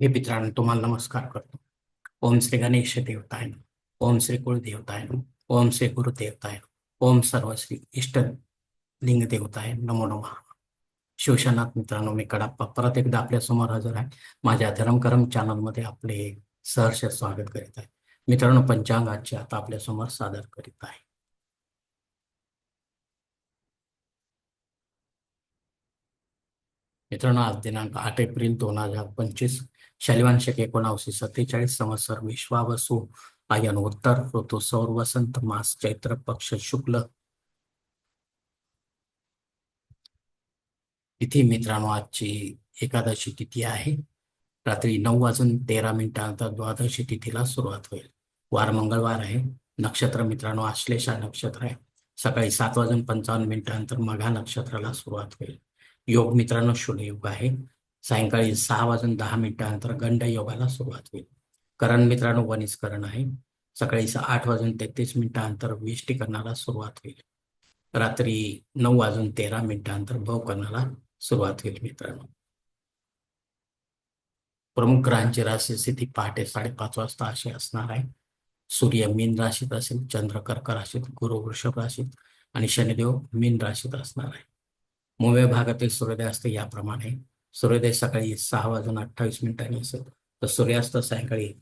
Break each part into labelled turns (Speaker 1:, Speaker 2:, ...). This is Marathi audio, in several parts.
Speaker 1: हे मित्रांनो तुम्हाला नमस्कार करतो. ओम श्री गणेश देवताय ओम श्री कुलदेवताय ओम श्री गुरुदेवताय ओम सर्व श्री इष्ट लिंग देवताय नमो नमः. शिवशनाथ मित्रांनो मी कडाप्पा. परत एकदा आपल्यासमोर हजर आहे. माझ्या धर्मकरम चॅनलमध्ये आपले सहर्ष स्वागत करीत आहे. मित्रांनो पंचांगाचे आता आपल्यासमोर सादर करीत आहे. मित्रांनो आज दिनांक आठ एप्रिल दोन हजार पंचवीस. शैलवान एकोणावशे सत्तेचाळीस संवत्सर विश्वावसु आयन उत्तर ऋतू सौर वसंत मास चैत्र पक्ष शुक्ल. तिथी मित्रांनो आजची एकादशी तिथी आहे. रात्री नऊ वाजून तेरा मिनिटानंतर द्वादशी तिथीला सुरुवात होईल. वार मंगळवार आहे. नक्षत्र मित्रांनो आश्लेषा नक्षत्र आहे. सकाळी सात वाजून पंचावन्न मिनिटानंतर मघा नक्षत्राला सुरुवात होईल. योग मित्रांनो शून्ययुग आहे. हो. सायंकाळी सहा वाजून दहा मिनिटानंतर गंड योगाला सुरुवात होईल. करण मित्रांनो वनिस्करण आहे. सकाळी स- आठ वाजून तेहतीस मिनिटानंतर विष्टीकरणाला सुरुवात होईल. रात्री नऊ वाजून तेरा मिनिटानंतर भवकरणाला सुरुवात होईल मित्रांनो. प्रमुख ग्रहांची राशी स्थिती पहाटे साडेपाच वाजता अशी असणार आहे. सूर्य मीन राशीत असेल चंद्र कर्क राशीत गुरु वृषभ राशीत आणि शनिदेव मीन राशीत असणार आहे. मुंबई भागातील सूर्योदय असते याप्रमाणे सूर्योदय सकाळी सहा वाजून अठ्ठावीस मिनिटांनी असेल तर सूर्यास्त सायंकाळी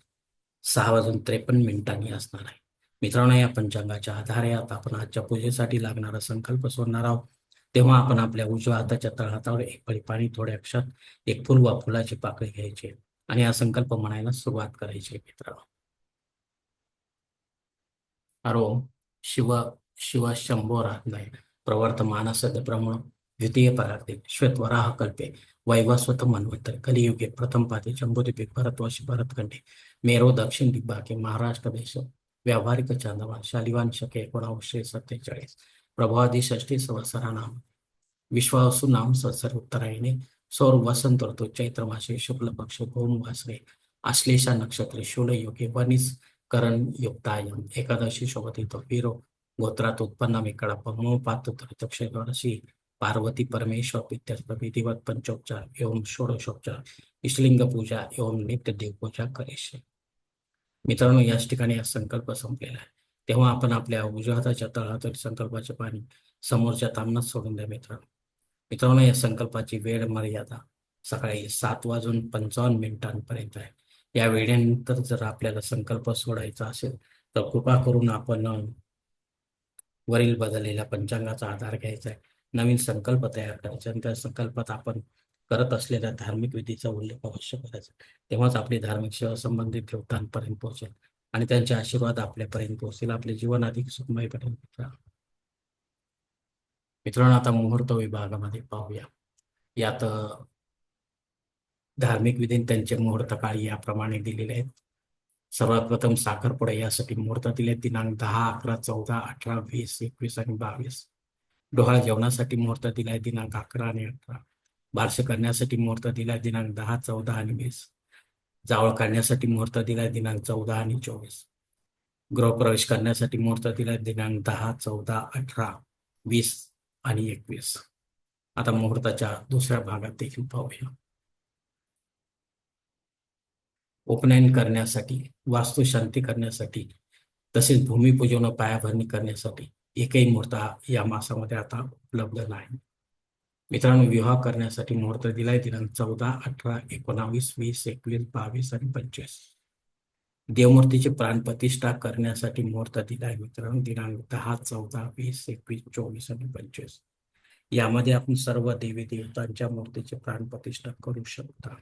Speaker 1: सहा वाजून त्रेपन्न मिनिटांनी असणार आहे. मित्रांनो या पंचांगाच्या आधारे आता आपण आजच्या पूजेसाठी लागणारा संकल्प सोडणार आहोत. तेव्हा आपण आपल्या उजव्या हाताच्या तळहातावर एक पळी पाणी थोड्या अक्षात एक फुल वा फुलाची पाकळी घ्यायची आणि हा संकल्प म्हणायला सुरुवात करायची मित्रांनो. अरो शिव शिव शंभो नाही. प्रवर्तमान सद ब्रह्म द्वितीय परार्थे श्वेतवराह कल्पे वैवास्वत मन्वंतर कलियुगे प्रथम पाते शंभुद्वीपे भारतवर्षी भरतखंडे मेरो दक्षिण दिग्भागे महाराष्ट्र देश व्यावहारिक चांदवा शालिवान शके एकोणावीसशे सत्तेचाळीस प्रभावादी षष्टी संवत्सरा नाम विश्वासू नाम संवत्सर उत्तरायणे सौर वसंत ऋतू चैत्र मासे शुक्ल पक्ष भौम वासरे आश्लेषा नक्षत्र शूल योगे वनिस करण युक्तायम एकादशी शोभती तो वीरो गोत्रात उत्पन्न कडप मो पात्र पार्वती परमेश्वर पित्यर्थ विधिवत पंचोपचार एवं षोडशोपचार इष्टलिंग पूजा एवं नित्य देवपूजा करेशे मित्रांनो याच ठिकाणी हा संकल्प संपलेला आहे. तेव्हा आपण आपल्या उजव्या हाताच्या तळहातील संकल्पाचे पाणी समोरच्या तामनात सोडून द्या मित्रांनो. मित्रांनो या संकल्पाची वेळ मर्यादा सकाळी सात वाजून पंचावन्न मिनिटांपर्यंत आहे. या वेळेनंतर जर आपल्याला संकल्प सोडायचा असेल तर कृपा करून आपण वरील बदललेल्या पंचांगाचा आधार घ्यायचा आहे. नवीन संकल्प तयार करायचे आणि त्या संकल्पात आपण करत असलेल्या धार्मिक विधीचा उल्लेख अवश्य करायचा. तेव्हाच आपली धार्मिक सेवा संबंधित देवतांपर्यंत पोहोचेल आणि त्यांचे आशीर्वाद आपल्यापर्यंत पोहोचेल आपले जीवन अधिक सुखमय पटेल मित्रांनो आता मुहूर्त विभागामध्ये पाहूया. यात धार्मिक विधी त्यांचे मुहूर्त काळी याप्रमाणे दिलेले आहेत. सर्वात प्रथम साखरपुडा यासाठी मुहूर्त दिले दिनांक दहा अकरा चौदा अठरा वीस एकवीस आणि बावीस. डोहाळ जेवणासाठी मुहूर्त दिलाय दिनांक अकरा आणि अठरा. बारसे करण्यासाठी मुहूर्त दिलाय दिनांक दहा चौदा आणि वीस. जावळ काढण्यासाठी मुहूर्त दिलाय दिनांक चौदा आणि चोवीस. गृहप्रवेश करण्यासाठी मुहूर्त दिलाय दिनांक दहा चौदा अठरा वीस आणि एकवीस. आता मुहूर्ताच्या दुसऱ्या भागात देखील पाहूया. उपनयन करण्यासाठी वास्तुशांती करण्यासाठी तसेच भूमिपूजन पायाभरणी करण्यासाठी एकही मुहूर्त या मासामध्ये आता उपलब्ध नाही. मित्रांनो विवाह करण्यासाठी मुहूर्त दिलाय दिनांक चौदा अठरा एकोणावीस वीस एकवीस बावीस आणि पंचवीस. देवमूर्तीची प्राणप्रतिष्ठा करण्यासाठी मुहूर्त दिलाय मित्रांनो दिनांक दहा चौदा वीस एकवीस चोवीस आणि पंचवीस. यामध्ये आपण सर्व देवी देवतांच्या मूर्तीची प्राणप्रतिष्ठा करू शकता.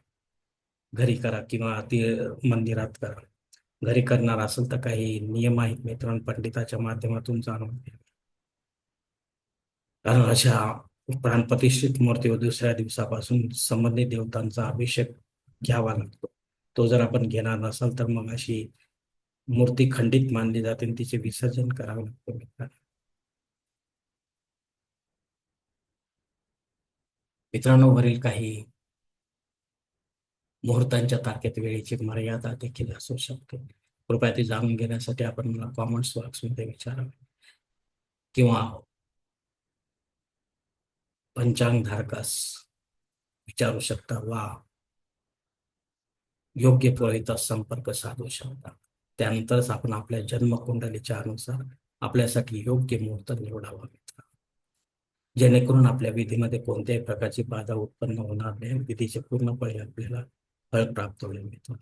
Speaker 1: घरी करा किंवा ती मंदिरात करा. घरी करणार असेल तर काही नियम आहेत मित्रांनो पंडिताच्या माध्यमातून जाणून घ्या. अशा प्राणप्रतिष्ठित मूर्तीवर दुसऱ्या दिवसापासून संबंधित देवतांचा अभिषेक घ्यावा लागतो. तो जर आपण घेणार नसाल तर मग अशी मूर्ती खंडित मानली जाते आणि तिचे विसर्जन करावं लागतो. मित्रांनो मित्रांनो वरील काही मुहूर्तांच्या तारखेत वेळेची मर्यादा देखील असू शकते. कृपया ते जाणून घेण्यासाठी आपण मला कॉमेंट्स बॉक्समध्ये विचारावे. किंवा पंचांगधारकास विचारू शकता. वा. योग्य पुरोहिता संपर्क साधू शकता. त्यानंतरच आपण आपल्या जन्मकुंडलीच्या अनुसार आपल्यासाठी योग्य मुहूर्त निवडावा मित्र. जेणेकरून आपल्या विधीमध्ये कोणत्याही प्रकारची बाधा उत्पन्न होणार नाही. विधीचे पूर्णपणे आपल्याला फळ प्राप्त होईल मित्र.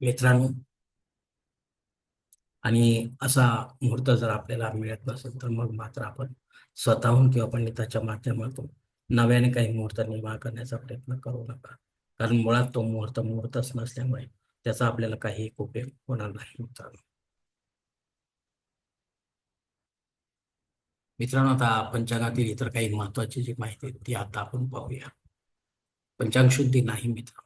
Speaker 1: मित्रांनो आणि असा मुहूर्त जर आपल्याला मिळत नसेल तर मग मात्र आपण स्वतःहून किंवा पंडिताच्या माध्यमातून नव्याने काही मुहूर्त निर्माण करण्याचा प्रयत्न करू नका. कारण मुळात तो मुहूर्त मुहूर्तच नसल्यामुळे त्याचा आपल्याला काही उपयोग होणार नाही मित्रांनो. मित्रांनो आता पंचांगातील इतर काही महत्वाची जी माहिती आहे ती आता आपण पाहूया. पंचांग शुद्धी नाही मित्र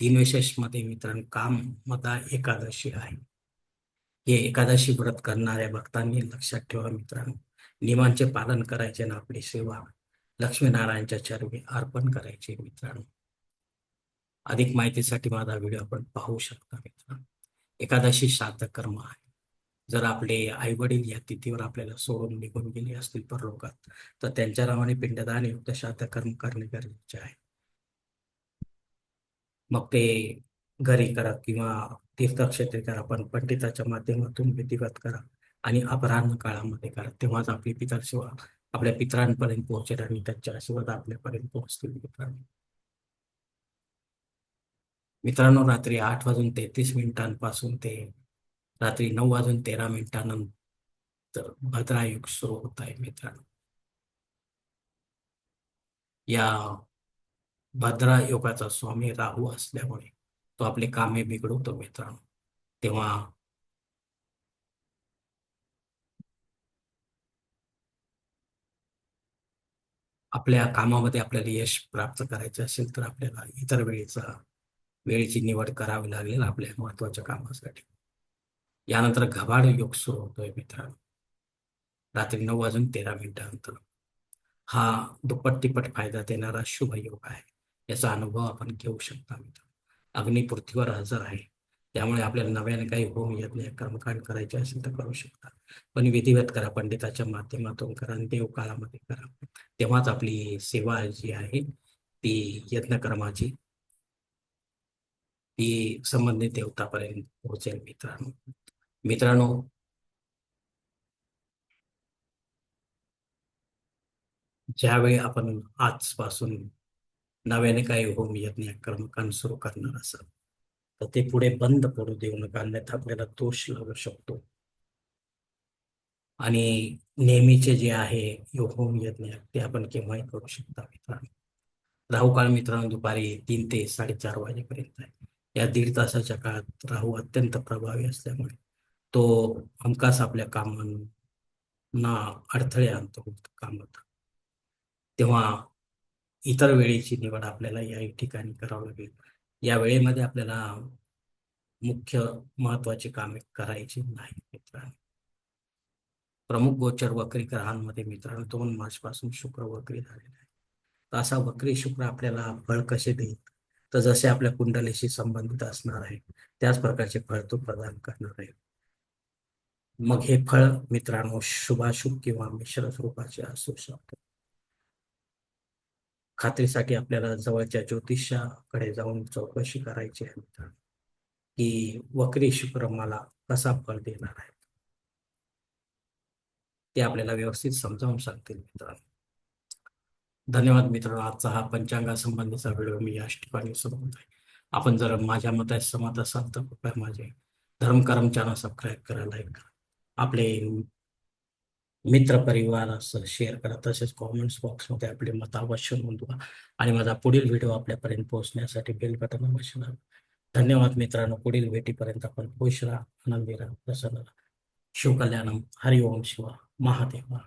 Speaker 1: दिनविशेषमध्ये मित्रांनो काम मता एकादशी आहे. हे एकादशी व्रत करणाऱ्या भक्तांनी लक्षात ठेवा मित्रांनो. नियमांचे पालन करायचे ना आपली सेवा लक्ष्मीनारायणच्या चरणी अर्पण करायचे मित्रांनो. अधिक माहितीसाठी माझा व्हिडिओ आपण पाहू शकता मित्रांनो. एकादशी श्राद्ध कर्म आहे. जर आपले आई वडील या तिथीवर आपल्याला सोडून निघून गेले असतील परलोकात तर त्यांच्या नावाने पिंडदान युक्त श्राद्ध कर्म करणे गरजेचे आहे. मग ते घरी करा किंवा तीर्थक्षेत्रे करा पण पंडिताच्या माध्यमातून विधिवत करा आणि अपराह्न काळामध्ये करा. तेव्हाच आपली पितर सेवा आपल्या पितरांपर्यंत पोहोचेल आणि त्यांच्या आशीर्वाद आपल्यापर्यंत पोहोचतील मित्रांनो. मित्रांनो रात्री आठ वाजून तेहतीस मिनिटांपासून ते रात्री नऊ वाजून तेरा मिनिटानंतर भद्रायुग सुरू होत आहे मित्रांनो. या भद्रा योगाचा स्वामी राहू असल्यामुळे तो आपले कामे बिघडवतो मित्रांनो. तेव्हा आपल्या कामामध्ये आपल्याला यश प्राप्त करायचे असेल तर आपल्याला इतर वेळेचा वेळेची निवड करावी लागेल आपल्या महत्त्वाच्या कामासाठी. यानंतर घबाड योग सुरू होतोय मित्रांनो. रात्री नऊ वाजून तेरा मिनिटानंतर. हा दुप्पट तिप्पट फायदा देणारा शुभ योग आहे. याचा अनुभव आपण घेऊ शकता मित्र अग्नी पृथ्वीवर हजर आहे. त्यामुळे आपल्याला नव्याने काही होम यज्ञ कर्मकांड करायचे असेल तर करू शकता. पण विधिवत करा पंडिताच्या माध्यमातून करा आणि देव काळामध्ये करा. तेव्हाच आपली सेवा जी आहे ती यज्ञकर्माची ती संबंधित देवतापर्यंत पोहोचेल मित्रांनो. मित्रांनो ज्यावेळी आपण आजपासून नव्याने काही होम यज्ञ कर्मकांड सुरू करणार असाल तर ते पुढे बंद पडू देऊ नका अन्यथा आपल्याला दोष लागू शकतो. आणि नेहमीचे जे आहे होम यज्ञ ते आपण केव्हाही करू शकता मित्रांनो. राहू काळ मित्रांनो दुपारी तीन ते साडेचार वाजेपर्यंत आहे. या दीड तासाच्या काळात राहू अत्यंत प्रभावी असल्यामुळे तो हमखास आपल्या कामांना अडथळे आणतो कामात. तेव्हा इतर वेळेची निवड आपल्याला या ठिकाणी करावं लागेल. या वेळेमध्ये आपल्याला मुख्य महत्वाची कामे करायची नाही मित्रांनो. प्रमुख गोचर वक्री ग्रहांमध्ये मित्रांनो दोन मार्च पासून शुक्र वक्री झालेला आहे. तर असा वक्री शुक्र आपल्याला फळ कसे देईल? तर जसे आपल्या कुंडलीशी संबंधित असणार आहे त्याच प्रकारचे फळ तो प्रदान करणार आहे. मग हे फळ मित्रांनो शुभाशुभ किंवा मिश्र स्वरूपाचे असू शकतात खात्रीसाठी आपल्याला जवळच्या ज्योतिषाकडे जाऊन चौकशी करायची आहे. मित्रांनो की वक्री शुक्र मला कसा फळ देणार आहे? ते आपल्याला व्यवस्थित समजावून सांगतील मित्रांनो. धन्यवाद मित्रांनो. आजचा हा पंचांगासंबंधीचा व्हिडिओ मी या ठिकाणी सुरू आहे. आपण जर माझ्या मतात समत असाल तर कृपया माझे धर्मकरम चॅनल सबस्क्राईब करा लाईक करा. आपले मित्र परिवारासह शेअर करा. तसेच कॉमेंट्स बॉक्समध्ये आपले मत अवश्य नोंदवा. आणि माझा पुढील व्हिडिओ आपल्यापर्यंत पोहोचण्यासाठी बेल बटन अवश्य धन्यवाद मित्रांनो. पुढील भेटीपर्यंत आपण खुश राहा आनंदी राहा प्रसन्न राहा. शिवकल्याणम हरिओम शिवा. महादेवा.